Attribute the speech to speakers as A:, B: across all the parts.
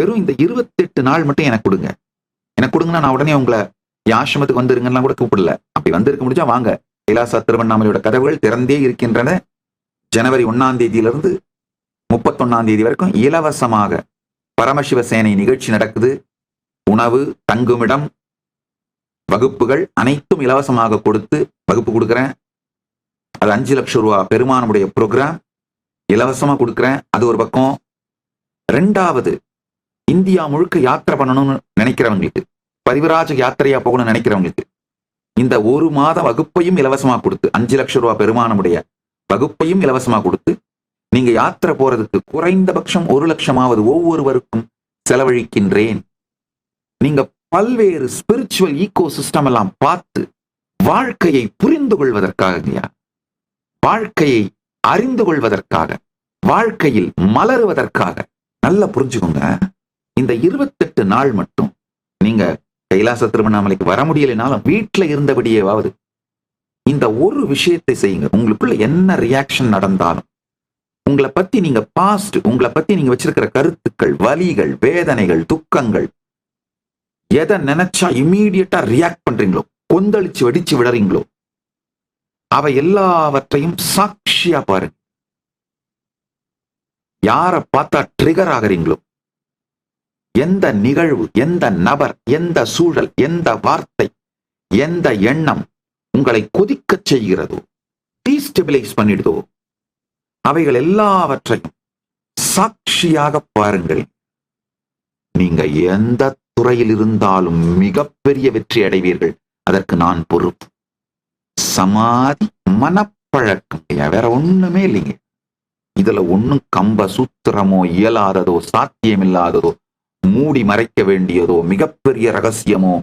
A: வெறும் இந்த இருபத்தெட்டு நாள் மட்டும் எனக்கு கொடுங்க. எனக்கு கொடுங்கன்னா நான் உடனே உங்களை என் ஆசிரமத்துக்கு வந்துருங்கன்னா கூட கூப்பிடல. அப்படி வந்திருக்க முடிஞ்சா வாங்க. கைலாசா திருவண்ணாமலையோட கதவுகள் திறந்தே இருக்கின்றன. ஜனவரி ஒன்னாம் தேதியிலிருந்து முப்பத்தொன்னாம் தேதி வரைக்கும் இலவசமாக பரமசிவ சேனை நிகழ்ச்சி நடக்குது. உணவு தங்குமிடம் வகுப்புகள் அனைத்தும் இலவசமாக கொடுத்து வகுப்பு கொடுக்குறேன். அது அஞ்சு லட்சம் ரூபா பெருமானுடைய ப்ரோக்ராம் இலவசமாக கொடுக்குறேன். அது ஒரு பக்கம். ரெண்டாவது இந்தியா முழுக்க யாத்திரை பண்ணணும்னு நினைக்கிறவங்களுக்கு பரிவராஜ யாத்திரையா போகணும்னு நினைக்கிறவங்களுக்கு இந்த ஒரு மாத வகுப்பையும் இலவசமா கொடுத்து அஞ்சு லட்சம் ரூபாய் பெருமானமுடைய வகுப்பையும் இலவசமா கொடுத்து நீங்க யாத்திரை போறதுக்கு குறைந்தபட்சம் ஒரு லட்சமாவது ஒவ்வொருவருக்கும் செலவழிக்கின்றேன். நீங்க பல்வேறு ஸ்பிரிச்சுவல் ஈகோ சிஸ்டம் எல்லாம் பார்த்து வாழ்க்கையை புரிந்து கொள்வதற்காக வாழ்க்கையை அறிந்து கொள்வதற்காக வாழ்க்கையில் மலருவதற்காக நல்லா புரிஞ்சுக்கோங்க. இந்த இருபத்தெட்டு நாள் மட்டும் நீங்க கைலாச திருவண்ணாமலைக்கு வர முடியலைனாலும் வீட்டில் இருந்தபடியேவாவது இந்த ஒரு விஷயத்தை செய்யுங்க. உங்களுக்குள்ள என்ன ரியாக்ஷன் நடந்தாலும் உங்களை பத்தி நீங்க பாஸ்ட் உங்களை பத்தி நீங்க வச்சிருக்கிற கருத்துக்கள் வலிகள் வேதனைகள் துக்கங்கள் எதை நினைச்சா இம்மீடியட்டா ரியாக்ட் பண்றீங்களோ கொந்தளிச்சு வெடிச்சு விடுறீங்களோ அவை எல்லாவற்றையும் சாட்சியா பாருங்க. யாரை பார்த்தா ட்ரிகர் ஆகுறீங்களோ எந்த நிகழ்வு எந்த நபர் எந்த சூழல் எந்த வார்த்தை எந்த எண்ணம் உங்களை கொதிக்கச் செய்கிறதோ டீஸ்டெபிலைஸ் பண்ணிடுதோ அவைகள் எல்லாவற்றையும் சாட்சியாக பாருங்கள். நீங்க எந்த துறையில் இருந்தாலும் மிகப்பெரிய வெற்றி அடைவீர்கள். அதற்கு நான் பொறுப்பு. சமாதி மனப்பழக்கம். வேற ஒண்ணுமே இல்லைங்க. இதுல ஒண்ணும் கம்ப சூத்திரமோ இயலாததோ சாத்தியமில்லாததோ மூடி மறைக்க வேண்டியதோ மிகப்பெரிய ரகசியமோ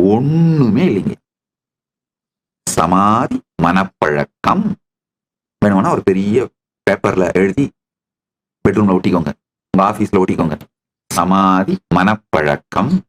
A: ஒண்ணுமே இல்லைங்க. சமாதி மனப்பழக்கம். வேணும்னா ஒரு பெரிய பேப்பர்ல எழுதி பெட்ரூம்ல ஒட்டிக்கோங்க. உங்க ஆபீஸ்ல ஒட்டிக்கோங்க. சமாதி மனப்பழக்கம்.